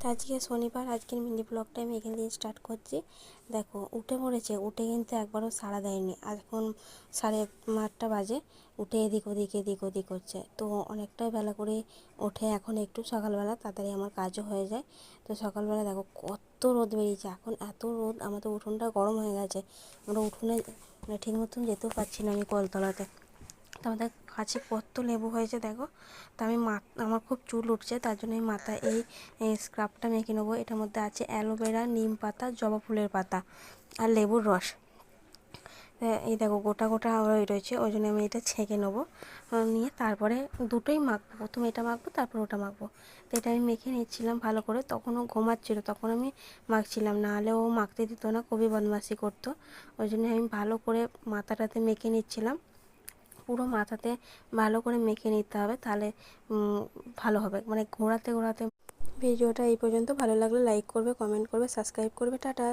তো আজকে শনিবার আজকের মিনি ব্লগটা আমি এখান থেকে স্টার্ট করছি, দেখো উঠে পড়েছে, উঠে কিন্তু একবারও সাড়া দেয়নি। এখন সাড়ে আটটা বাজে, উঠে এদিক ওদিক এদিক ওদিক করছে। তো অনেকটাই বেলা করে ওঠে, এখন একটু সকালবেলা, তাড়াতাড়ি আমার কাজও হয়ে যায়। তো সকালবেলা দেখো কত রোদ বেরিয়েছে, এখন এত রোদ আমাদের উঠোনটা গরম হয়ে গেছে। আমরা উঠোনে মানে ঠিক মতন যেতেও পারছি না আমি কলতলাতে। তো আমাদের কাছে কত লেবু হয়েছে দেখো। তো আমি আমার খুব চুল উঠছে, তার জন্য আমি মাথায় এই স্ক্রাবটা মেখে নেব। এটার মধ্যে আছে অ্যালোভেরা নিম পাতা, জবা ফুলের পাতা আর লেবুর রস। এই দেখো গোটা গোটা হয়ে রয়েছে, ওই জন্য আমি এটা ছেঁকে নেব। নিয়ে তারপরে দুটোই মাখবো। প্রথমে এটা মাখবো, তারপর ওটা মাখবো। তো এটা আমি মেখে নিচ্ছিলাম ভালো করে, তখন ও ঘুমাচ্ছিলো, তখন আমি মাখছিলাম। না হলে ও মাখতে দিত না, খুবই বদমাশি করতো। ওই জন্য আমি ভালো করে মাথাটাতে মেখে নিচ্ছিলাম। পুরো মাথাতে ভালো করে মেখে নিতে হবে, তাহলে ভালো হবে। মানে ঘোরাতে ঘোরাতে ভিডিওটা এই পর্যন্ত। ভালো লাগলে লাইক করবে কমেন্ট করবে সাবস্ক্রাইব করবে। টাটা।